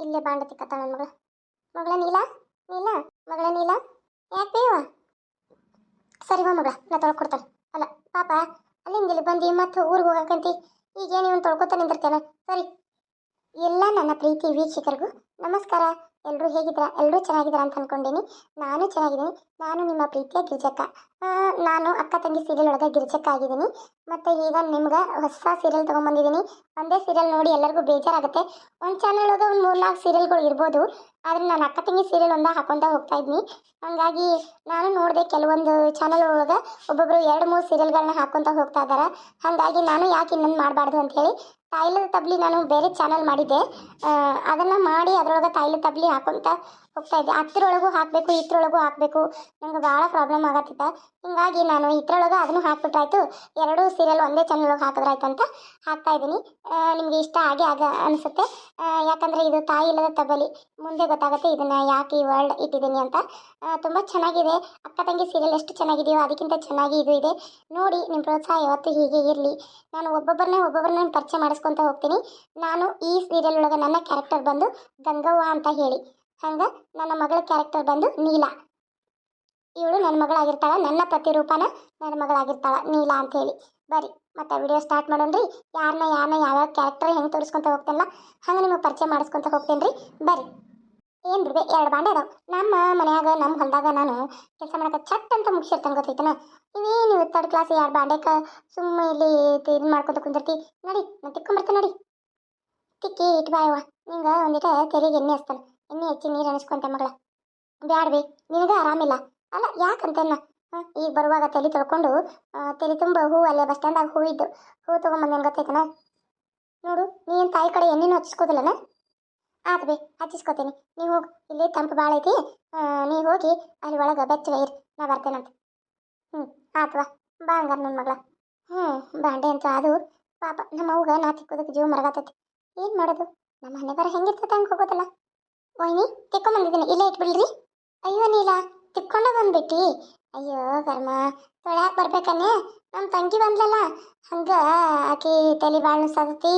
ಇಲ್ಲೇ ಬಾಂಡೆ ತಿಕ್ಕತ್ತಾಳ ನನ್ನ ಮಗಳ. ಮಗಳ ನೀಲ? ನೀಲ? ಮಗಳ ನೀಲ? ಯಾಕೆ ಬೇವ? ಸರಿ ಬಾ ಮಗಳ, ನಾ ತೊಳ್ಕೊಡ್ತಾನೆ ಅಲ್ಲ, ಪಾಪ, ಅಲ್ಲಿಂದ ಇಲ್ಲಿ ಬಂದು ಮತ್ತೆ ಊರಿಗೆ ಹೋಗಕ್ಕಂತಿ ಈಗೇನು ಇವನು ತೊಳ್ಕೊತಾನೆ ನಿಂದಿರ್ತೇನೆ? ಸರಿ. ಎಲ್ಲ ನನ್ನ ಪ್ರೀತಿ ವೀಕ್ಷಕರಿಗೂ ನಮಸ್ಕಾರ. ಎಲ್ಲರೂ ಹೇಗಿದ್ದೀರಾ? ಎಲ್ಲರೂ ಚೆನ್ನಾಗಿದ್ದೀರಾ ಅಂತ ಅನ್ಕೊಂಡೀನಿ. ನಾನು ಚೆನ್ನಾಗಿದ್ದೀನಿ. ನಾನು ನಿಮ್ಮ ಪ್ರೀತಿಯ ಗಿರ್ಜಕ್ಕ. ನಾನು ಅಕ್ಕ ತಂಗಿ ಸೀರಿಯಲ್ ಒಳಗೆ ಗಿರ್ಜಕ್ಕ ಆಗಿದ್ದೀನಿ. ಮತ್ತು ಈಗ ನಿಮ್ಗೆ ಹೊಸ ಸೀರಿಯಲ್ ತೊಗೊಂಬಂದಿದ್ದೀನಿ. ಒಂದೇ ಸೀರಿಯಲ್ ನೋಡಿ ಎಲ್ಲರಿಗೂ ಬೇಜಾರಾಗುತ್ತೆ. ಒಂದು ಚಾನಲ್ ಒಳಗೆ ಒಂದು ಮೂರು ನಾಲ್ಕು ಸೀರಿಯಲ್ಗಳು ಇರ್ಬೋದು. ಆದರೆ ನಾನು ಅಕ್ಕ ತಂಗಿ ಸೀರಿಯಲ್ ಒಂದ ಹಾಕೊತ ಹೋಗ್ತಾ ಇದ್ನಿ. ಹಂಗಾಗಿ ನಾನು ನೋಡಿದೆ ಕೆಲವೊಂದು ಚಾನಲ್ ಒಳಗೆ ಒಬ್ಬೊಬ್ಬರು ಎರಡು ಮೂರು ಸೀರಿಯಲ್ಗಳನ್ನ ಹಾಕೊತ ಹೋಗ್ತಾ ಇದ್ದಾರೆ ಹಾಗಾಗಿ ನಾನು ಯಾಕೆ ಇನ್ನೊಂದು ಮಾಡಬಾರ್ದು ಅಂಥೇಳಿ ತಾಯಿಲದ ತಬ್ಲಿ ನಾನು ಬೇರೆ ಚಾನಲ್ ಮಾಡಿದ್ದೆ. ಅದನ್ನ ಮಾಡಿ ಅದರೊಳಗೆ ತೈಲದ ತಬ್ಲಿ ಹಾಕೊಂತ ಹೋಗ್ತಾ ಇದ್ದೆ. ಹತ್ರೊಳಗೂ ಹಾಕಬೇಕು ಇತ್ರೊಳಗೂ ಹಾಕಬೇಕು. ನನಗೆ ಭಾಳ ಪ್ರಾಬ್ಲಮ್ ಆಗತ್ತಿತ್ತ. ಹಿಂಗಾಗಿ ನಾನು ಇದ್ರೊಳಗೆ ಅದನ್ನು ಹಾಕ್ಬಿಟ್ರಾಯ್ತು. ಎರಡೂ ಸೀರಿಯಲ್ ಒಂದೇ ಚಾನಲ್ ಒಳಗೆ ಹಾಕಿದ್ರಾಯ್ತು ಅಂತ ಹಾಕ್ತಾ ಇದ್ದೀನಿ. ನಿಮಗೆ ಇಷ್ಟ ಆಗಿ ಆಗ ಅನಿಸುತ್ತೆ. ಯಾಕಂದರೆ ಇದು ತಾಯಿ ಇಲ್ಲದ ತಬಲಿ ಮುಂದೆ ಗೊತ್ತಾಗುತ್ತೆ ಇದನ್ನು ಯಾಕೆ ಈ ವರ್ಲ್ಡ್ ಇಟ್ಟಿದ್ದೀನಿ ಅಂತ. ತುಂಬ ಚೆನ್ನಾಗಿದೆ. ಅಕ್ಕ ತಂಗಿ ಸೀರಿಯಲ್ ಎಷ್ಟು ಚೆನ್ನಾಗಿದೆಯೋ ಅದಕ್ಕಿಂತ ಚೆನ್ನಾಗಿ ಇದು ಇದೆ. ನೋಡಿ ನಿಮ್ಮ ಪ್ರೋತ್ಸಾಹ ಯಾವತ್ತೂ ಹೀಗೆ ಇರಲಿ. ನಾನು ಒಬ್ಬೊಬ್ಬರನ್ನೇ ಒಬ್ಬೊಬ್ಬರನ್ನ ಪರಿಚಯ ಮಾಡಿಸ್ಕೊತ ಹೋಗ್ತೀನಿ. ನಾನು ಈ ಸೀರಿಯಲ್ ಒಳಗೆ ನನ್ನ ಕ್ಯಾರೆಕ್ಟರ್ ಬಂದು ಗಂಗವ್ವ ಅಂತ ಹೇಳಿ. ಹಂಗೆ ನನ್ನ ಮಗಳ ಕ್ಯಾರೆಕ್ಟರ್ ಬಂದು ನೀಲಾ. ಇವಳು ನನ್ನ ಮಗಳಾಗಿರ್ತಾಳೆ, ನನ್ನ ಪ್ರತಿರೂಪನ ನನ್ನ ಮಗಳಾಗಿರ್ತಾಳೆ, ನೀಲಾ ಅಂತ ಹೇಳಿ. ಬರ್ರಿ ಮತ್ತೆ ವಿಡಿಯೋ ಸ್ಟಾರ್ಟ್ ಮಾಡೋಣ ರೀ. ಯಾರನ್ನ ಯಾರನ್ನ ಯಾವ್ಯಾವ ಕ್ಯಾರೆಕ್ಟರ್ ಹೆಂಗೆ ತೋರಿಸ್ಕೊತ ಹೋಗ್ತೇನಲ್ಲ, ಹಂಗೆ ನಿಮಗೆ ಪರಿಚಯ ಮಾಡಿಸ್ಕೊತ ಹೋಗ್ತೇನೆ ರೀ ಬರ್ರಿ ಏನು ಬಿಡ್ಬೇ ಎರಡು ಬಾಂಡೆ ಅದಾವ. ನಮ್ಮ ಮನ್ಯಾಗ, ನಮ್ಮ ಹೊಲದಾಗ ನಾನು ಕೆಲಸ ಮಾಡಕ್ಕೆ ಚಟ್ ಅಂತ ಮುಗಿಸಿರ್ತೇನೆ ಗೊತ್ತೈತನ? ಇವೇನು ತರ್ಡ್ ಕ್ಲಾಸ್ ಎರಡು ಬಾಂಡೆಕ ಸುಮ್ಮನೆ ಇಲ್ಲಿ ಇದು ಮಾಡ್ಕೊತ ಕುಂದಿರ್ತಿ. ನಡಿ ನಾನು ತಿಕ್ಕೊಂಬರ್ತೇನೆ ನಡಿ. ತಿಕ್ಕಿ ಇಟ್ಟು ಬಾಯವ್ವ, ನಿಂಗೆ ಒಂದಿಟ ತೆರಿಗೆ ಎಣ್ಣೆ ಹಚ್ತಾನೆ. ಎಣ್ಣೆ ಹೆಚ್ಚು ನೀರು ಅನಿಸ್ಕೊಂತೆ ಮಗಳ. ಬ್ಯಾಡ್ಬಿ ನಿನಗೆ ಆರಾಮಿಲ್ಲ. ಅಲ್ಲ, ಯಾಕಂತೇನ? ಹಾಂ, ಈಗ ಬರುವಾಗ ತಲೆ ತೊಳ್ಕೊಂಡು ತಲೆ ತುಂಬ ಹೂ ಅಲ್ಲೇ ಬಸ್ ಸ್ಟ್ಯಾಂಡಾಗ ಹೂ ಇದ್ದು, ಹೂ ತೊಗೊಂಬಂದೇನು ಗೊತ್ತೈತನ ನೋಡು ನೀನು ತಾಯಿ ಕಡೆ ಎಣ್ಣೆನೂ ಹಚ್ಚಿಸ್ಕೋದಿಲ್ಲನ ಆತು ಬೇ, ಹಚ್ಚಿಸ್ಕೋತೀನಿ. ನೀವು ಹೋಗಿ, ಇಲ್ಲಿ ತಂಪು ಭಾಳ ಐತಿ. ನೀ ಹೋಗಿ ಅಲ್ಲಿ ಒಳಗೆ ಬೆಚ್ಚಗೆ ಇರಿ, ನಾ ಬರ್ತೇನಂತ. ಹ್ಞೂ ಆತ್ವಾ ಬಾ ಹಂಗಾರ ನನ್ನ ಮಗಳ. ಹ್ಞೂ ಬಾಂಡೆ ಅಂತ ಅದು ಪಾಪ. ನಮ್ಮ ಅವ್ಗ ನಾ ತಿಕ್ಕೋದಕ್ಕೆ ಜೀವ ಮರಗತ್ತೈತಿ ಏನು ಮಾಡೋದು? ನಮ್ಮ ಮನೆ ಬರ ಹೆಂಗಿರ್ತೈತೆ ಹಂಗೆ ಹೋಗೋದಲ್ಲ. ವೈನಿ ತೆಕ್ಕೊಂಬಂದಿದ್ದೀನಿ ಇಲ್ಲೇ ಇಟ್ಬಿಡ್ರಿ. ಅಯ್ಯೋ ನೀಲ ತಿಕ್ಕೊಂಡ ಬಂದ್ಬಿಟ್ಟಿ. ಅಯ್ಯೋ ಕರ್ಮ ತೊಳ್ಯಾಕ ಬರ್ಬೇಕನ್ನೇ. ನಮ್ಮ ತಂಗಿ ಬಂದ್ಲಲ್ಲ ಹಂಗೆ ಆಕಿ ತಲೆ ಭಾಳ ನುಸತಿ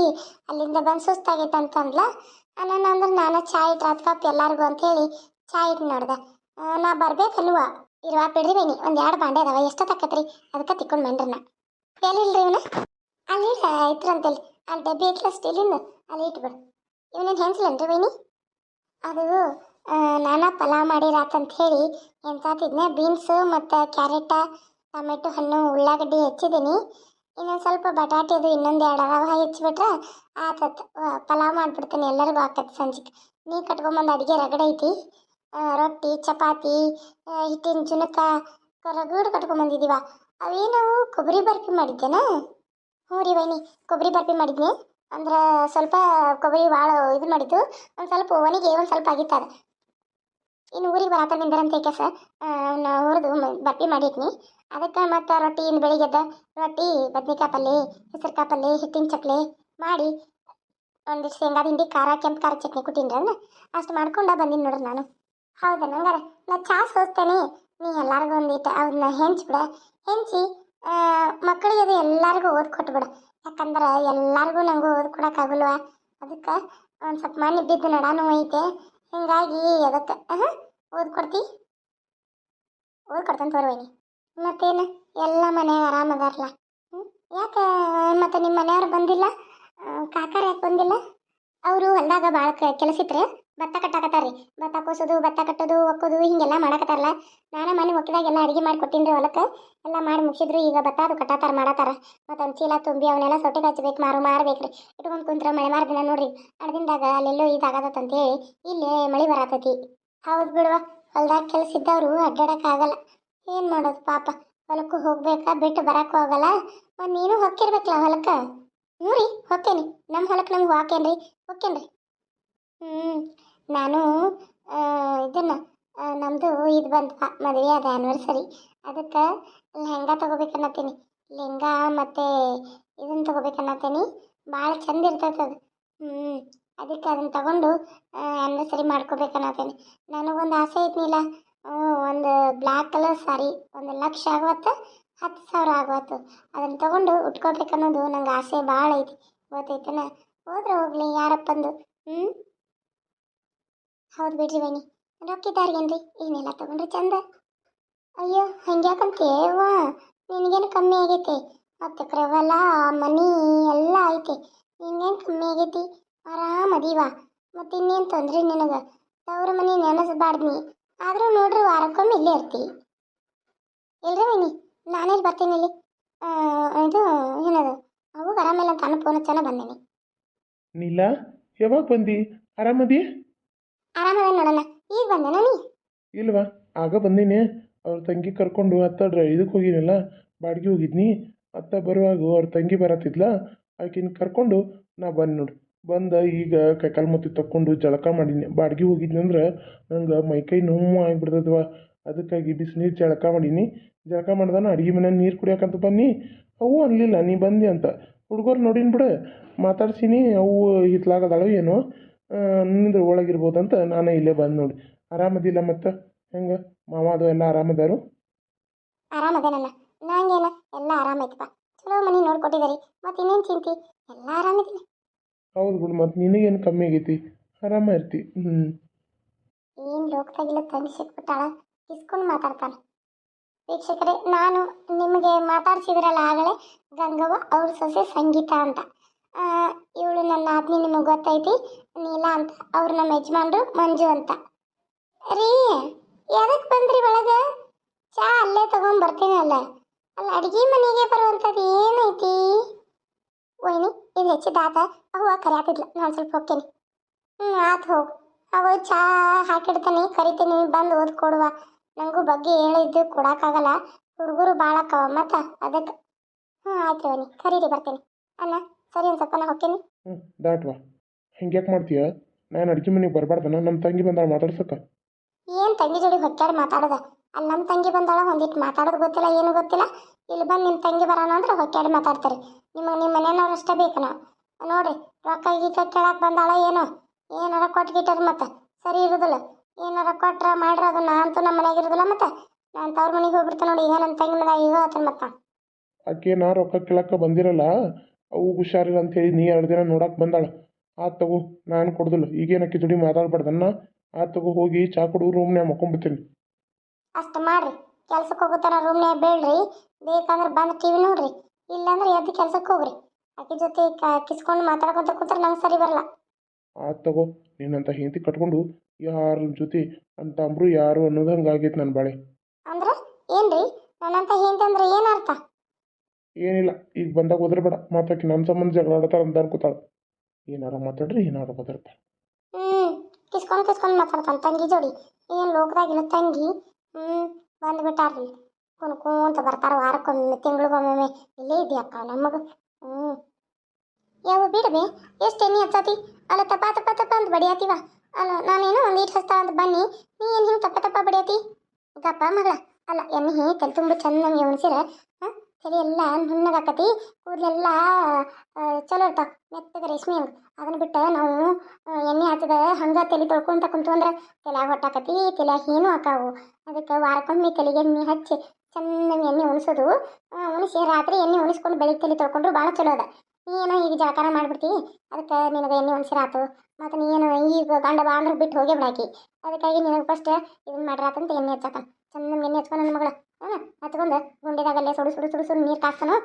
ಅಲ್ಲಿಂದ ಬಂದು ಸುಸ್ತಾಗೈತೆ ಅಂತಂದ್ಲ ನಾನು ಅಂದ್ರೆ ನಾನು ಚಾಯ್ ಇಟ್ಟು ಕಪ್ ಎಲ್ಲರಿಗೂ ಅಂತೇಳಿ ಚಾಯ್ ಇಟ್ಟು ನೋಡ್ದೆ. ಆ, ನಾ ಬರ್ಬೇಕಲ್ವ ಇರುವ ಬಿಡ್ರಿ ಬೈನಿ ಒಂದು ಎರಡು ಬಾಂಡೆ ಅದಾವ ಎಷ್ಟು ತಕ್ಕತ್ರಿ ಅದಕ್ಕೆ ತಿಕ್ಕೊಂಡು ಮಂಡ್ರನ್ನ ಕೇಳಿಲ್ರಿ ಇವನ? ಅಲ್ಲಿ ಇಟ್ರಂತೇಳಿ ಅಲ್ಲಿ ಡಬ್ಬಿ ಐತ್ಲ ಸ್ಟೀಲಿಂದ. ಅಲ್ಲಿ ಇಟ್ಬಿಡು. ಇವನೇನು ಹೆಂಚ್ಲನ್ರಿ ಬೈನಿ ಅದು ನಾನು ಪಲಾವ್ ಮಾಡಿರಾತಂತ ಹೇಳಿ ಎಂತಾತಿದ್ನೆ ಬೀನ್ಸ್ ಮತ್ತು ಕ್ಯಾರೆಟ ಟೊಮೆಟೊ, ಹಣ್ಣು, ಉಳ್ಳಾಗಡ್ಡಿ ಹೆಚ್ಚಿದ್ದೀನಿ ಇನ್ನೊಂದು ಸ್ವಲ್ಪ ಬಟಾಟೆ ಅದು ಇನ್ನೊಂದು ಎರಡು ಅದಾವ ಹೆಚ್ಚಿಬಿಟ್ರೆ ಆತತ್ ಪಲಾವ್ ಮಾಡಿಬಿಡ್ತೀನಿ ಎಲ್ಲರಿಗೂ ಆಕತ್ ಸಂಜೆಗೆ ನೀ ಕಟ್ಕೊಂಬಂದು ಅಡುಗೆ ರಗಡೆ ಐತಿ. ರೊಟ್ಟಿ, ಚಪಾತಿ ಹಿಟ್ಟಿನ ಜುನಕ ರಗಡ್ ಕಟ್ಕೊಂಬಂದಿದ್ದೀವ ಅವೇನವು ಕೊಬ್ಬರಿ ಬರ್ಫಿ ಮಾಡಿದ್ದೇನಾ ಹ್ಞೂ ರೀ ವೈನಿ ಕೊಬ್ಬರಿ ಬರ್ಫಿ ಮಾಡಿದ್ನಿ. ಅಂದ್ರೆ ಸ್ವಲ್ಪ ಕೊಬ್ಬರಿ ಭಾಳ ಇದು ಮಾಡಿದ್ದು, ಒಂದು ಸ್ವಲ್ಪ ಒಣಗಿ ಒಂದು ಸ್ವಲ್ಪ ಆಗಿತ್ತು ಅದು. ಇನ್ನು ಊರಿಗೆ ಬರತ್ತ ನಿಂದರಂತ ಕೆಸ ನಾ ಹುರಿದು ಬರ್ಫಿ ಮಾಡಿಟ್ನಿ. ಅದಕ್ಕೆ ಮತ್ತು ರೊಟ್ಟಿ ಇನ್ನು ಬೆಳಿಗ್ಗೆದ್ದ ರೊಟ್ಟಿ, ಬದ್ನೆಕಾಯಿ ಪಲ್ಯ ಹೆಸರುಕಾಯಿ ಪಲ್ಯ ಹಿಟ್ಟಿನ ಚಕ್ಲೆ ಮಾಡಿ ಒಂದಿಷ್ಟು ಶೇಂಗಾದ ಹಿಂಡಿ ಖಾರ, ಕೆಂಪು ಖಾರ ಚಟ್ನಿ ಕೊಟ್ಟಿನ್ರಿ ಅದನ್ನ ಅಷ್ಟು ಮಾಡ್ಕೊಂಡ ಬಂದೀನಿ ನೋಡ್ರಿ ನಾನು. ಹೌದಾ ನಂಗಾರ, ನಾ ಚಾ ಸೋಸ್ತೇನೆ. ನೀ ಎಲ್ಲರಿಗೂ ಒಂದಿಟ್ಟು ಅವನ್ನ ಹೆಂಚ್ಬಿಡ ಹೆಂಚಿ ಮಕ್ಕಳಿಗೆ ಅದು ಎಲ್ಲರಿಗೂ ಓದ್ ಕೊಟ್ಬಿಡ ಯಾಕಂದ್ರೆ ಎಲ್ಲರಿಗೂ ನಂಗೆ ಓದ್ ಕೊಡೋಕ್ಕಾಗಲ್ವ ಅದಕ್ಕೆ ಒಂದು ಸ್ವಲ್ಪ ಮನೆ ಬಿದ್ದು ನಡಾನು ಐತೆ. ಹಿಂಗಾಗಿ ಅದಕ್ಕೆ ಹಾಂ ಕೊಡ್ತಿ? ಓದ್ ಕೊಡ್ತಾನೆ ತೋರ್ವೈನಿ ಮತ್ತೇನು? ಎಲ್ಲ ಮನೆ ಆರಾಮದಾರಲ್ಲ ಅದಾರಲ್ಲ ಯಾಕೆ ಮತ್ತೆ ನಿಮ್ಮ ಮನೆಯವ್ರು ಬಂದಿಲ್ಲ? ಕಾಕಾರ ಯಾಕೆ ಬಂದಿಲ್ಲ? ಅವರು ಹೊಲದಾಗ ಭಾಳ ಕೆಲಸ ಇತ್ತು ಭತ್ತ ಕಟ್ಟಾಕತ್ತಾರ ರೀ ಭತ್ತ ಕೂಸೋದು, ಭತ್ತ ಕಟ್ಟೋದು, ಒಕ್ಕೋದು, ಹಿಂಗೆಲ್ಲ ಮಾಡಕತ್ತಾರಲ್ಲ. ನಾನು ಮನೆ ಒಕ್ಕಿದಾಗ ಎಲ್ಲ ಅಡುಗೆ ಮಾಡಿ ಕೊಟ್ಟಿನಿ ರೀ ಹೊಲಕ್ಕೆ. ಎಲ್ಲ ಮಾಡಿ ಮುಗಿಸಿದ್ರು, ಈಗ ಭತ್ತ ಅದು ಕಟ್ಟಾತಾರ ಮಾಡತ್ತಾರ ಮತ್ತು ಒಂದು ಚೀಲ ತುಂಬಿ ಅವನ್ನೆಲ್ಲ ಸೊಟ್ಟಿಗೆ ಹಚ್ಬೇಕು, ಮಾರು ಮಾರ್ಬೇಕ್ರಿ. ಇಟ್ಕೊಂಡು ಕುಂತ್ರ ಮಳೆ ಮಾರ ದಿನ ನೋಡ್ರಿ. ಅಡ್ದಿಂದಾಗ ಅಲ್ಲೆಲ್ಲೋ ಇದಾಗತ್ತಂತೇಳಿ ಇಲ್ಲೇ ಮಳೆ ಬರತತಿ. ಹೌದು ಬಿಡುವ, ಹೊಲ್ದಾಗ ಕೆಲಸ ಇದ್ದವರು ಅಡ್ಡಾಡಕ್ಕಾಗಲ್ಲ ಏನು ಮಾಡೋದು ಪಾಪ. ಹೊಲಕ್ಕೂ ಹೋಗ್ಬೇಕಾ, ಬಿಟ್ಟು ಬರೋಕ್ಕೂ ಆಗಲ್ಲ. ಒಂದು ನೀನು ಹೊಕ್ಕಿರ್ಬೇಕಲ್ಲ ಹೊಲಕ್ಕೆ. ನೋಡಿ ಹೊಕ್ಕೇನಿ. ನಮ್ಮ ಹೊಲಕ್ಕೆ ನಮ್ಗೆ ಹಾಕೇನ್ರಿ ಹೊಕ್ಕೇನ್ರಿ? ಹ್ಞೂ ನಾನು ಇದನ್ನ ನಮ್ಮದು ಇದು ಬಂತು, ಮದುವೆ ಅದ ಆ್ಯನಿವರ್ಸರಿ ಅದಕ್ಕೆ ಲೆಹಂಗಾ ತೊಗೋಬೇಕನ್ನತ್ತೀನಿ. ಲೆಹಂಗಾ ಮತ್ತು ಇದನ್ನ ತೊಗೋಬೇಕನ್ನತ್ತೀನಿ. ಭಾಳ ಚಂದ ಇರ್ತೈತೆ ಅದು. ಹ್ಞೂ ಅದಕ್ಕೆ ಅದನ್ನು ತಗೊಂಡು ಆ್ಯನಿವರ್ಸರಿ ಮಾಡ್ಕೋಬೇಕನ್ನತ್ತೀನಿ. ನನಗೊಂದು ಆಸೆ ಐತ್ನಿಲ್ಲ ಒಂದು ಬ್ಲ್ಯಾಕ್ ಕಲರ್ ಸಾರಿ, ಒಂದು ಲಕ್ಷ ಆಗುವತ್ತು ಹತ್ತು ಸಾವಿರ ಆಗುವತ್ತು ಅದನ್ನು ತಗೊಂಡು ಉಟ್ಕೋಬೇಕನ್ನೋದು ನಂಗೆ ಆಸೆ ಭಾಳ ಐತಿ. ಗೊತ್ತೈತನ? ಹೋದ್ರೆ ಹೋಗ್ಲಿ ಯಾರಪ್ಪಂದು. ಹ್ಞೂ ಹೌದು ಬಿಡ್ರಿ ಬನ್ನಿ ರೊಕ್ಕಿದ್ದಾರ್ಗೇನ್ರಿ ಏನೆಲ್ಲ ತಗೊಂಡ್ರಿ ಚಂದ. ಅಯ್ಯೋ ಹಂಗ್ಯಾಕಂತೇವ ನಿನ್ಗೇನು ಕಮ್ಮಿ ಆಗೈತೆ? ಹತ್ತು ಎಕರೆ ಮನಿ ಎಲ್ಲ ಐತೆ. ನಿನ್ಗೇನು ಕಮ್ಮಿ ಆಗೈತಿ? ಆರಾಮ ಅದೀವ. ಮತ್ತೆ ಇನ್ನೇನು ತೊಂದ್ರೆ ನಿನಗೆ? ತವ್ರ ಮನೆ ನೆನೆಸ್ಬಾರ್ದ್ನಿ. ಆದರೂ ನೋಡ್ರಿ ವಾರಕ್ಕೊಮ್ಮೆ ಇಲ್ಲೇ ಇರ್ತಿ. ಇಲ್ರಿ ವೈನಿ? ಇಲ್ಲಿ ಬರ್ತೀನಿ ಇಲ್ಲಿ. ಇದು ಏನದು? ಅವು ಆರಾಮಿಲ್ಲ ಅಂತ ಫೋನ್ ಚೆನ್ನಾಗಿ ಬಂದೇನಿ. ನೀಲಾ, ಯಾವಾಗ ಬಂದಿ? ಆರಾಮದಿ? ಆರಾಮದ ಈಗ ನೀ. ಇಲ್ವಾ? ಆಗ ಬಂದೀನಿ. ಅವ್ರ ತಂಗಿ ಕರ್ಕೊಂಡು ಅತ್ತ ಇದಕ್ಕೆ ಹೋಗಿನಲ್ಲ ಬಾಡಿಗೆ ಹೋಗಿದ್ನಿ. ಅತ್ತ ಬರುವಾಗ ಅವ್ರ ತಂಗಿ ಬರತ್ತಿದ್ಲ, ಆಕಿನ ಕರ್ಕೊಂಡು ನಾ ಬಂದು ನೋಡು. ಬಂದ ಈಗ ಕೈಕಾಲು ಮುತ್ತಿ ತಕ್ಕೊಂಡು ಜಳಕ ಮಾಡೀನಿ ಬಾಡಿಗೆ ಹೋಗಿದ್ನಂದ್ರೆ ನಂಗೆ ಮೈಕೈ ನೋವು ಆಗಿಬಿಡ್ತದವ. ಅದಕ್ಕಾಗಿ ಬಿಸಿನೀರು ಜಳಕ ಮಾಡೀನಿ. ಜಳಕ ಮಾಡ್ದಾನ ಅಡುಗೆ ಮನೆ ನೀರು ಕುಡಿಯೋಕಂತ ಬನ್ನಿ. ಅವು ಅನ್ಲಿಲ್ಲ, ನೀ ಬಂದಿ ಅಂತ. ಹುಡುಗರು ನೋಡಿನ ಬಿಡು. ಮಾತಾಡ್ಸೀನಿ ಅವು ಹಿತ್ಲಾಗದಾಳು ಏನೋ. ನಿಂದ್ರೆ ಅಂತ ನಾನು ಇಲ್ಲೇ ಬಂದು ನೋಡಿ. ಆರಾಮದಿಲ್ಲ ಮತ್ತು? ಹೆಂಗೆ? ಮಾವ ಅದು ಎಲ್ಲ ಆರಾಮದಾರು? ಆರಾಮದೇನಲ್ಲ ನಂಗೇನ? ಎಲ್ಲ ಆರಾಮೈತಪ್ಪ ಚಲೋ ಮನೆ ನೋಡ್ಕೊಟ್ಟಿದ್ದೀರಿ ಮತ್ತೆ ಇನ್ನೇನು ಚಿಂತಿ? ಎಲ್ಲ ಆರಾಮಿದ್ದೀನಿ ಹೌದು ಬಿಡು ಮತ್ತು ನಿನಗೇನು ಕಮ್ಮಿ ಆಗೈತಿ? ಆರಾಮ ಇರ್ತಿ. ಹ್ಞೂ ಏನು ಲೋಕದಾಗಿಲ್ಲ ತಂಗಿ ಸಿಕ್ಬಿಟ್ಟಾಳ ಇಸ್ಕೊಂಡು ಮಾತಾಡ್ತಾನೆ. ವೀಕ್ಷಕರೇ ನಾನು ನಿಮಗೆ ಮಾತಾಡ್ಸಿದ್ರಲ್ಲ ಆಗಲೇ ಗಂಗವ್ವ ಅವ್ರ ಸೊಸೆ ಸಂಗೀತ ಅಂತ. ನನ್ನ ನಿಮಗೆ ಗೊತ್ತೈತಿ? ನೀಲ ಅಂತ. ಅವ್ರು ನಮ್ಮ ಯಜಮಾನ್ರು ಮಂಜು ಅಂತ. ರೀ ಎದಕ್ಕೆ ಬಂದ್ರಿ ಒಳಗೆ? ಚಾ ಅಲ್ಲೇ ತಗೊಂಡ್ ಬರ್ತೀನಿ ಅಲ್ಲ. ಅಡುಗೆ ಮನೆಗೆ ಬರುವಂಥದ್ದು ಏನೈತಿ? ವೈನಿ, ಇದು ಹೆಚ್ಚಿದಾತ ಅವ್ವ ಕರಿಯಾತಿದ್ಲ. ನಾನು ಸ್ವಲ್ಪ ಹೋಗ್ತೀನಿ. ಹ್ಞೂ ಆತು ಹೋಗು. ಅವ ಚಾ ಹಾಕಿಡ್ತೀನಿ, ಕರಿತೀನಿ, ಬಂದು ಓದ್ಕೊಡುವ ನನಗೂ ಬಗ್ಗೆ ಹೇಳಿದ್ದು ಕೊಡೋಕ್ಕಾಗಲ್ಲ. ಹುಡುಗರು ಭಾಳ ಕವ ಮತ್ತು ಅದಕ್ಕೆ ಹ್ಞೂ ಆಯ್ತು ಬನ್ನಿ ಕರೀರಿ, ಬರ್ತೀನಿ. ಅಣ್ಣ. ಸರಿ ಅನ್ಸಪ್ಪ ನಾ ಹೋಗ್ತೀನಿ. ಹ್ಞೂ ದಾಟ್ವಾ ಹಿಂಗೆ ಯಾಕೆ ಮಾಡ್ತೀಯ? ನಾನು ಅಡುಗೆ ಮನೆಗೆ ಬರಬಾರ್ದನ? ನಮ್ಮ ತಂಗಿ ಬಂದಾಳ ಮಾತಾಡ್ಸಕ್ಕ ಏನು ತಂಗಿ ಜೋಡಿ ಹೊತ್ತಾಡಿ ಮಾತಾಡೋದ? ಅಲ್ಲಿ ನಮ್ಮ ತಂಗಿ ಬಂದಾಳ ಒಂದಿಟ್ಟು ಮಾತಾಡೋದು ಗೊತ್ತಿಲ್ಲ ಏನು ಗೊತ್ತಿಲ್ಲ. ಇಲ್ಲಿ ಬಂದು ನಿಮ್ಮ ತಂಗಿ ಬರೋಣ ಅಂದ್ರೆ ಹೊತ್ತಾಡಿ ಮಾತಾಡ್ತಾರೆ. ನಿಮಗೆ ನಿಮ್ಮ ಮನೆಯವ್ರು ಅಷ್ಟೇ ಬೇಕು ನಾವು ನೋಡ್ರಿ ರೊಕ್ಕ ಗೀತ ಕೇಳಕ್ಕೆ ಬಂದಾಳ ಏನೋ? ಏನಾರ ಕೊಟ್ಟು ಗಿಟ್ಟದ ಮತ್ತೆ? ಸರಿ ಇರೋದಿಲ್ಲ. ಏನಾರ ಕೊಟ್ರ ಮಾಡ್ರ ಅದು ನಾ ಅಂತೂ ನಮ್ಮ ಮನೆಯಾಗ ಇರೋದಿಲ್ಲ ಮತ್ತೆ? ನಾನು ತವ್ರ ಮನೆಗೆ ಹೋಗ್ಬಿಡ್ತೇನೆ ನೋಡಿ ಈಗ ನನ್ನ ತಂಗಿ ಮನೆ ಈಗ ಆತನ ಮತ್ತೆ. ಅಕ್ಕಿ ನಾ ರೊಕ್ಕ ಕೇಳಕ್ಕೆ ಬಂದಿರಲ್ಲ? ಅವು ಹುಷಾರಿಲ್ಲ ಅಂತ ಹೇಳಿ ನೀ ಎರಡು ದಿನ ನೋಡಕ್ಕೆ ಬಂದಾಳೆ. ಆತ್ ತಗೋ ನಾನು ಕೊಡ್ದಿಲ್ಲ. ಈಗೇನು ಅಕ್ಕಿ ಜೋಡಿ ಮಾತಾಡ್ಬಾರ್ದನ್ನ ಆತ್ ತಗೋ ಹೋಗಿ ಚಾ ಕುಡಿದು ರೂಮ್ನ್ಯಾಗ ಮಕ್ಕೊಂಬಿಡ್ತೀನಿ. ಅಷ್ಟು ಮಾಡ್ರಿ. ಕೆಲ್ಸಕ್ಕೆ ಹೋಗುತ್ತಾನ ರೂಮ್ನ್ಯಾಗ ಬೇಡ್ರಿ. ಬೇಕಂದ್ರೆ ಬಂದು ಟಿವಿ ನೋಡ್ರಿ. ಇಲ್ಲಾಂದ್ರೆ ಎದ್ದು ಕೆಲ್ಸಕ್ಕೆ ಹೋಗ್ರಿ. ಆಕೆ ಜೊತೆ ಕಿಸ್ಕೊಂಡು ಮಾತಾಡ್ಕೊಂತ ಕೂತ್ರೆ ನಂಗೆ ಸರಿ ಬರಲ್ಲ. ಆತ್ ತಗೋ ನೀನಂತ ಹೆಂಡತಿ ಕಟ್ಕೊಂಡು ಯಾರ ಜೊತೆ ಅಂತ ಅಂಬ್ರು ಯಾರು ಅನ್ನೋದು ಆಗೈತೆ ನನ್ನ ಬಾಳೆ. ಅಂದ್ರೆ ಏನ್ರಿ? ನನ್ನಂತ ಹೆಂಡತಿ ಏನು ಅರ್ಥ? ಏನಿಲ್ಲ, ಈಗ ಬಂದಾಗ ಹೋದ್ರೆ ಮಾತಾಕಿ ನನ್ನ ಸಂಬಂಧ ಜಗಳ ಆಡ್ತಾರ ಅಂತ ಅನ್ಕೋತಾಳ ಏನಾರ ಮಾತಾಡ್ರಿ, ಏನಾರ ಬದರ್ತಾಳ ಹ್ಞೂ ಕಿಸ್ಕೊಂಡು ಕಿಸ್ಕೊಂಡು ಮಾತಾಡ್ತಾನ. ತಂಗಿ ಜೋಡಿ. ಏನು ಲೋಕದಾಗಿಲ್ಲ ತಂಗಿ. ಹ್ಞೂ ಬಂದ್ಬಿಟ್ಟಾರ್ರಿ ಕುಣ್ಕೊಂತ ಬರ್ತಾರ ವಾರಕ್ಕೊಮ್ಮೆ, ತಿಂಗಳಿಗೊಮ್ಮೆ. ಇಲ್ಲೇ ಇದೆಯಕ್ಕ ನಮಗೆ. ಹ್ಞೂ ಯಾವ ಬಿಡಬೆ ಎಷ್ಟು ಎಣ್ಣೆ ಹಚ್ಚತಿ? ಅಲ್ಲ, ತಪ್ಪ ತಪ್ಪ ತಪ್ಪ ಅಂತ ಬಡಿಯಾತಿವ. ಅಲ್ಲ, ನಾನೇನೋ ಒಂದು ಈಟ್ ಅಂತ ಬನ್ನಿ. ನೀ ಏನು ಹಿಂಗೆ ತಪ್ಪ ತಪ್ಪ ಬಡಿಯತಿ? ಗಪ್ಪ ಮಗಳ. ಅಲ್ಲ ಎಣ್ಣೆ ಹಿಂಗೆ ತಲೆ ತುಂಬ ಚೆನ್ನಾಗಿ ಉಣಿಸಿರ. ಹಾಂ ತಲೆ ಎಲ್ಲ ನುಣ್ಣಗಾಕತಿ. ಕೂದಲೆಲ್ಲ ಚಲೋ ಇರ್ತಾವ. ಮೆತ್ತಗೆ ರೇಷ್ಮೆ ಹಂಗೆ ಅದನ್ನ ಬಿಟ್ಟು ನಾವು ಎಣ್ಣೆ ಹಚ್ಚದ ಹಂಗೆ ತಲೆ ತೊಳ್ಕೊಂತ ಕುಂತು ಅಂದ್ರೆ ತಲೆಯಾಗ ಹೊಟ್ಟಾಕತಿ, ತಲೆಯಾಗ ಏನು ಹಾಕಾವು ಅದಕ್ಕೆ ವಾರಕ್ಕೊಮ್ಮೆ ತಲೆಗೆ ಎಣ್ಣೆ ಹಚ್ಚಿ ಚೆನ್ನಾಗಿ ಎಣ್ಣೆ ಉಣಿಸೋದು. ಉಣಿಸಿ ರಾತ್ರಿ ಎಣ್ಣೆ ಉಣಿಸ್ಕೊಂಡು ಬೆಳಿಗ್ಗೆ ತಲೆ ತೊಳ್ಕೊಂಡ್ರು ಭಾಳ ಚಲೋ ಅದ. ನೀ ಏನೋ ಈಗ ಜಳಕಾರ ಮಾಡ್ಬಿಡ್ತಿ. ಅದಕ್ಕೆ ನಿನಗೆ ಎಣ್ಣೆ ಉಣಿಸಿರಾತು ಮತ್ತು ನೀ ಏನು ಈಗ ಗಂಡ ಬಾ ಅಂದ್ರೆ ಬಿಟ್ಟು ಹೋಗೇ ಬಿಡಾಕಿ. ಅದಕ್ಕಾಗಿ ನಿನಗೆ ಫಸ್ಟ್ ಇದನ್ನ ಮಾಡಿರಾತಂತ ಎಣ್ಣೆ ಹಚ್ಚಾಕ ಚಂದ ಎಣ್ಣೆ ಹಚ್ಕೊಂಡು ನನ್ನ ಮಗಳ. ಹ್ಞೂ ಹತ್ಕೊಂಡು ಗುಂಡೆದಾಗಲ್ಲೇ ಸುಡು ಸುಡು ಸುಡು ಸುಡು ನೀರು ಕಾಸ್ತಾನು?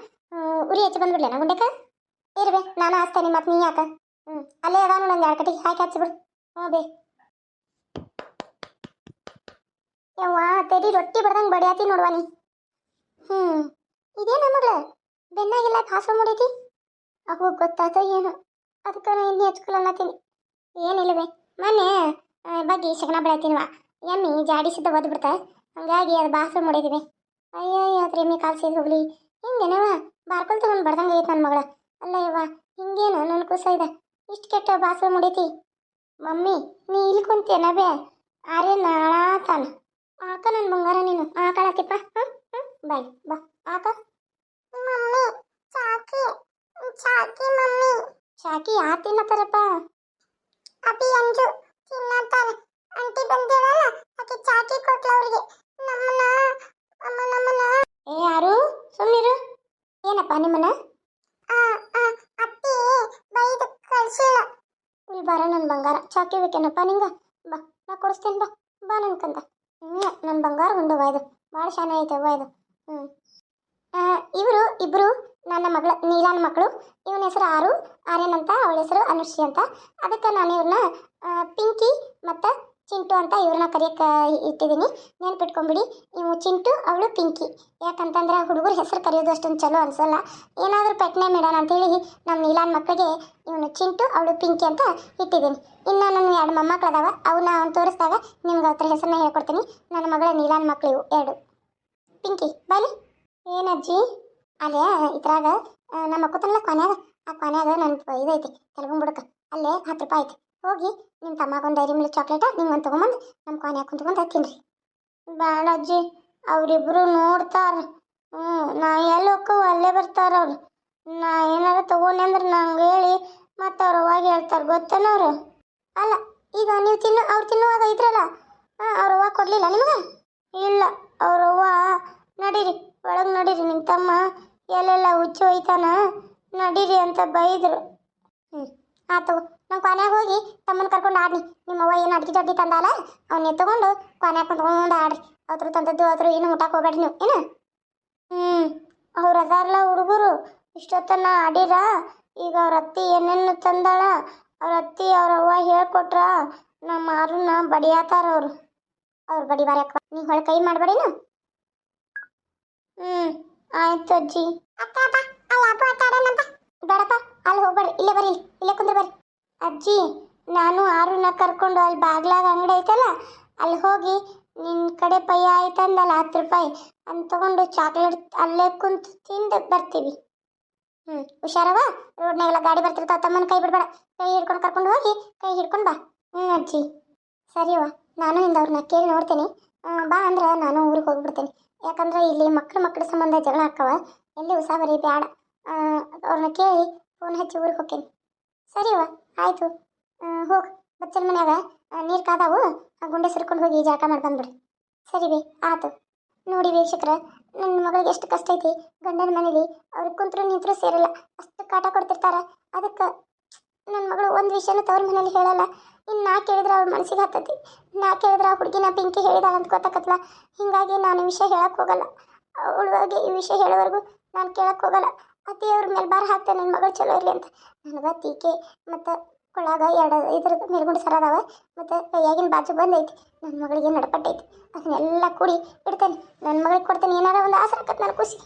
ಉರಿ ಹೆಚ್ಚಿ ಬಂದ್ಬಿಡ್ಲೇನ ಗುಂಡೆಕ? ಇರ್ಬೇ ನಾನು ಹಾಸ್ತೇನೆ ಮತ್ತು ನೀ ಯಾಕ? ಹ್ಞೂ ಅಲ್ಲೇ ಅದಾವ ನಂಗೆ ಎರಡು ಕಟ್ಟಿಗೆ ಹಾಕಿ ಹಚ್ಚಿಬಿಡು ಹ್ಞೂ ಬೇ. ಯವ್ವ, ತೆಡಿ ರೊಟ್ಟಿ ಬಡ್ದಂಗೆ ಬಡಿಯಾತಿ ನೋಡುವ ನೀ. ಹ್ಞೂ ಇದೇನ ಮಗಳ? ಬೆನ್ನಾಗಿಲ್ಲ ಕಾಸು ಮುಡಿತಿ ಅವು ಗೊತ್ತಾತ ಏನು. ಅದಕ್ಕೆ ನಾನು ಇನ್ನೂ ಏನಿಲ್ಲ ಏನಿಲ್ಲವೇ ಮೊನ್ನೆ ಬಗ್ಗೆ ಶಗನ ಬೆಳತೀನಿವ ಎಮ್ಮಿ ಜಾಡಿಸಿದ್ದ ಒದ್ದು ಬಿಡ್ತಾ ಹಂಗಾಗಿ ಅದು ಬಾಸು ಮುಡಿದಿವೆ ಅಯ್ಯೋ ಅದ್ರ ಎಮ್ಮಿ ಕಾಲು ಸೇರಿ ಹೋಗ್ಲಿ. ಹಿಂಗೇನವ ಬಾರ್ಕೊಲ್ ತಗೊಂಡು ಬಡ್ದಂಗೆ ಐತೆ ನನ್ನ ಮಗಳ. ಅಲ್ಲ ಯವ್ವ ಹಿಂಗೇನು ನನ್ನ ಕುಸ ಇದೆ. ಇಷ್ಟು ಕೆಟ್ಟ ಬಾಸು ಮುಡಿತಿ ಮಮ್ಮಿ, ನೀ ಇಲ್ಲಿ ಕುಂತೇನ ಬೇ ಆರೆ ನಾಳಾತಾನ. ಆಕ ನನ್ನ ಬಂಗಾರ ನೀನು. ಆಕಳತಿಪ್ಪ ಹಾಂ? ಹಾಂ? ಬಾಯ್, ಬಾ. ಆಕ? ಮಮ್ಮಿ, ಚಾಕಿ. ಚಾಕಿ ಮಮ್ಮಿ. ಚಾಕಿ ಯಾರು ತಿನ್ನತ್ತಾರಪ್ಪ? ಅಪಿ ಅಂಜು ತಿನ್ನತ್ತಾರ ಆಂಟಿ ಬಂದಿರಲ್ಲ ಆಕೆ ಚಾಕಿ ಕೊಟ್ಲ ಅವ್ರಿಗೆ. ಏ ಯಾರು? ಸುಮ್ಮನಿರು ಏನಪ್ಪ ನಿಮ್ಮನ್ನ? ಅತ್ತಿ ಬೈದು ಕಳ್ಸಿಲ್ಲ. ಇಲ್ಲಿ ಬರ ನನ್ನ ಬಂಗಾರ. ಚಾಕಿ ಬೇಕೇನಪ್ಪ ನಿಂಗ? ಬಾ ನಾ ಕೊಡಿಸ್ತೇನೆ ಬಾ. ಬಾ ನನ್ನ ಕಂದ. ಹ್ಞೂ ನನ್ನ ಬಂಗಾರ ಹೊಂದವ ಇದು. ಭಾಳ ಶಾನೆ ಐತೆ ಇದು. ಹ್ಞೂ ಇವರು ಇಬ್ಬರು ನನ್ನ ಮಗಳ ನೀಲಾನ ಮಕ್ಕಳು. ಇವನ ಹೆಸರು ಆರು ಆರ್ಯನ್ ಅಂತ ಅವಳ ಹೆಸರು ಅನುಶ್ರೀ ಅಂತ. ಅದಕ್ಕೆ ನಾನು ಇವ್ರನ್ನ ಪಿಂಕಿ ಮತ್ತು ಚಿಂಟು ಅಂತ ಇವ್ರನ್ನ ಕರೆಯಕ್ಕೆ ಇಟ್ಟಿದ್ದೀನಿ. ನೆನ್ಪಿಟ್ಕೊಂಬಿಡಿ ಇವು ಚಿಂಟು, ಅವಳು ಪಿಂಕಿ. ಯಾಕಂತಂದ್ರೆ ಹುಡುಗರು ಹೆಸರು ಕರೆಯೋದು ಅಷ್ಟೊಂದು ಚಲೋ ಅನಿಸಲ್ಲ. ಏನಾದರೂ ಪೆಟ್ನೆ ಮೇಡೋಣ ಅಂತೇಳಿ ನಮ್ಮ ನೀಲಾನ್ ಮಕ್ಕಳಿಗೆ ಇವನು ಚಿಂಟು, ಅವಳು ಪಿಂಕಿ ಅಂತ ಇಟ್ಟಿದ್ದೀನಿ. ಇನ್ನು ನನ್ನ ಎರಡು ಮೊಮ್ಮಕ್ಳು ಅದಾವ ಅವನ್ನ ಅವ್ನು ತೋರಿಸಿದಾಗ ನಿಮ್ಗೆ ಅವ್ರ ಹೆಸರನ್ನ ಹೇಳ್ಕೊಡ್ತೀನಿ. ನನ್ನ ಮಗಳ ನೀಲಾನ್ ಮಕ್ಕಳು ಇವು ಎರಡು. ಪಿಂಕಿ ಬನ್ನಿ ಏನಜ್ಜಿ ಅಲ್ಲೇ, ಇದ್ರಾಗ ನಮ್ಮ ಅಕ್ಕತನಲ್ಲ ಕೊನೆಯಾಗ? ಆ ಕೊನೆಯಾಗ ನನ್ನ ಇದೈತಿ ತೆಲುಗು ಬುಡಕ ಅಲ್ಲೇ, ಹತ್ತು ರೂಪಾಯಿ ಐತಿ. ಹೋಗಿ ನಿಮ್ಮ ತಮ್ಮಗೊಂದು ಡೈರಿ ಮಿಲ್ಕ್ ಚಾಕ್ಲೇಟ ನಿಮ್ಗೊಂದು ತೊಗೊಂಬಂದು ನಮ್ಮ ಕೊನೆ ಕುಂತ್ಕೊಂಡು ತಿನ್ರಿ ಬೇಡ ಅಜ್ಜಿ ಅವರಿಬ್ಬರು ನೋಡ್ತಾರ. ಹ್ಞೂ ನಾ ಎಲ್ಲಿ ಅಲ್ಲೇ ಬರ್ತಾರೆ ಅವ್ರು. ನಾ ಏನಾರ ತೊಗೊಂಡೆ ಅಂದ್ರೆ ನಂಗೆ ಹೇಳಿ, ಮತ್ತು ಅವ್ರ ಅವಾಗ ಹೇಳ್ತಾರೆ ಗೊತ್ತೇನವ್ರು ಅಲ್ಲ, ಈಗ ನೀವು ತಿನ್ನು, ಅವ್ರು ತಿನ್ನುವಾಗ ಇದ್ರಲ್ಲ ಹಾಂ ಅವ್ರ ಅವ್ವ ಕೊಡಲಿಲ್ಲ ನಿಮಗೆ? ಇಲ್ಲ, ಅವ್ರ ಅವ್ವ, ನಡೀರಿ, ಒಳಗೆ ನಡೀರಿ ನಿಮ್ಮ ತಮ್ಮ ಎಲ್ಲೆಲ್ಲ ಹುಚ್ಚು ಹೋಯ್ತಾನ, ನಡೀರಿ ಅಂತ ಬೈದರು. ಹ್ಞೂ ಆತು ನಾವು ಕೊನೆಗೆ ಹೋಗಿ ತಮ್ಮನ ಕರ್ಕೊಂಡು ಆಡ್ನಿ ನಿಮ್ಮ ಅವ್ವ ಏನು ಅಡ್ಗೆ ಜಡ್ಡಿ ತಂದಾಲ ಅವನ್ನ ತಗೊಂಡು ಕೊನೆಗೆ ಕುಂತ್ಕೊಂಡು ಆಡ್ರಿ ಅವ್ರು ತಂದದ್ದು ಅದ್ರ ಏನು ಊಟಕ್ಕೆ ಹೋಗ್ಬೇಡ್ರಿ ನೀವು. ಏನು? ಹ್ಞೂ ಅವ್ರು ಅದಾರಲ್ಲ ಹುಡುಗರು. ಇಷ್ಟೊತ್ತನ ಆಡಿರ? ಈಗ ಅವ್ರ ಅತ್ತಿ ಏನೇನು ತಂದಾಳ? ಅವ್ರ ಅತ್ತಿ ಅವ್ರ ಅವ್ವ ಹೇಳ್ಕೊಟ್ರ ನಮ್ಮ ಮಾರನ್ನ ಬಡಿಯಾತಾರ ಅವರು. ಅವ್ರು ಬಡಿ ಅಕ್ಕ ನೀ ಹೊಳೆ ಕೈ ಮಾಡಬೇಡಿನ ಹ್ಞೂ ಆಯ್ತು ಅಜ್ಜಿ. ಬೇಡಪ್ಪ ಅಲ್ಲಿ ಹೋಗ್ಬೇಡಿ ಇಲ್ಲೇ ಬರ್ರಿ ಇಲ್ಲೇ ಕುಂದ್ರ ಬರ್ರಿ. ಅಜ್ಜಿ, ನಾನು ಆರುನ ಕರ್ಕೊಂಡು ಅಲ್ಲಿ ಬಾಗ್ಲಾಗ ಅಂಗಡಿ ಐತಲ್ಲ, ಅಲ್ಲಿ ಹೋಗಿ ನಿನ್ನ ಕಡೆ ಪಯ್ಯ ಆಯ್ತಂದಲ್ಲ ಹತ್ತು ರೂಪಾಯಿ ಅಂತ ತಗೊಂಡು ಚಾಕ್ಲೇಟ್ ಅಲ್ಲೇ ಕುಂತು ತಿಂದು ಬರ್ತೀವಿ. ಹ್ಞೂ ಹುಷಾರವ? ರೋಡ್ನಾಗೆಲ್ಲ ಗಾಡಿ ಬರ್ತಿರ್ತಾವ, ತಮ್ಮನ ಕೈ ಬಿಡಬೇಡ. ಕೈ ಹಿಡ್ಕೊಂಡು ಕರ್ಕೊಂಡು ಹೋಗಿ, ಕೈ ಹಿಡ್ಕೊಂಡು ಬಾ. ಹ್ಞೂ ಅಜ್ಜಿ. ಸರಿವ ನಾನು ಇಂದ ಅವ್ರನ್ನ ಕೇಳಿ ನೋಡ್ತೀನಿ. ಬಾ ಅಂದ್ರೆ ನಾನು ಊರಿಗೆ ಹೋಗ್ಬಿಡ್ತೀನಿ. ಯಾಕಂದ್ರೆ ಇಲ್ಲಿ ಮಕ್ಳು ಮಕ್ಕಳ ಸಂಬಂಧ ಜಗಳ ಹಾಕವ ಎಲ್ಲಿ ಉಸಾಬರಿ ಬೇಡ ಅವ್ರನ್ನ ಕೇಳಿ ಫೋನ್ ಹಚ್ಚಿ ಊರಿಗೆ ಹೋಗ್ತೀನಿ. ಸರಿವ ಆಯಿತು. ಹೋಗಿ ಬಚ್ಚಲ ಮನ್ಯಾಗ ನೀರು ಕಾದಾವು ಗುಂಡೆ ಸುರ್ಕೊಂಡು ಹೋಗಿ ಜಳಕ ಮಾಡಿ ಸರಿ ಬಿ, ಆತು. ನೋಡಿ ವೀಕ್ಷಕರ ನನ್ನ ಮಗಳಿಗೆ ಎಷ್ಟು ಕಷ್ಟ ಐತಿ. ಗಂಡನ ಮನೇಲಿ ಅವ್ರಿಗೆ ಕುಂತರು ನಿಂತರು ಸೇರಲ್ಲ. ಅಷ್ಟು ಕಾಟ ಕೊಡ್ತಿರ್ತಾರೆ. ಅದಕ್ಕೆ ನನ್ನ ಮಗಳು ಒಂದು ವಿಷಯನ ತವ್ರ ಮನೇಲಿ ಹೇಳಲ್ಲ. ಇನ್ನು ನಾ ಕೇಳಿದ್ರೆ ಅವ್ರ ಮನಸ್ಸಿಗೆ ಹತ್ತತಿ. ನಾ ಕೇಳಿದ್ರೆ ಆ ಹುಡುಗಿನ ಪಿಂಕಿ ಹೇಳಿದಾಳ ಅಂತ ಗೊತ್ತಾಕತ್ಲ. ಹಿಂಗಾಗಿ ನಾನು ಈ ವಿಷಯ ಹೇಳಕ್ಕೆ ಹೋಗಲ್ಲ. ಅವಳಿಗೆ ಈ ವಿಷಯ ಹೇಳೋವರೆಗೂ ನಾನು ಕೇಳಕ್ಕೆ ಹೋಗಲ್ಲ. ಅವ್ರ ಮೇಲೆ ಬಾರ ಹಾಕ್ತೆ ನನ್ನ ಮಗಳು ಚಲೋ ಇರಲಿ ಅಂತ. ನನಗೆ ತೀಕೆ ಮತ್ತು ಕೊಳಾಗ ಎರಡು ಇದ್ರದ್ದು ಮೇಲ್ಗುಂಡು ಸರ ಅದಾವ, ಮತ್ತು ಕೈಯಾಗಿನ ಬಾಜು ಬಂದೈತಿ. ನನ್ನ ಮಗಳಿಗೆ ನಡಪಟ್ಟೈತಿ. ಅದನ್ನೆಲ್ಲ ಕೂಡಿ ಇಡ್ತೇನೆ. ನನ್ನ ಮಗಳಿಗೆ ಕೊಡ್ತೇನೆ. ಏನಾರ ಒಂದು ಆಸರ ಆಕತ್ ನನ್ನ ಖುಷಿ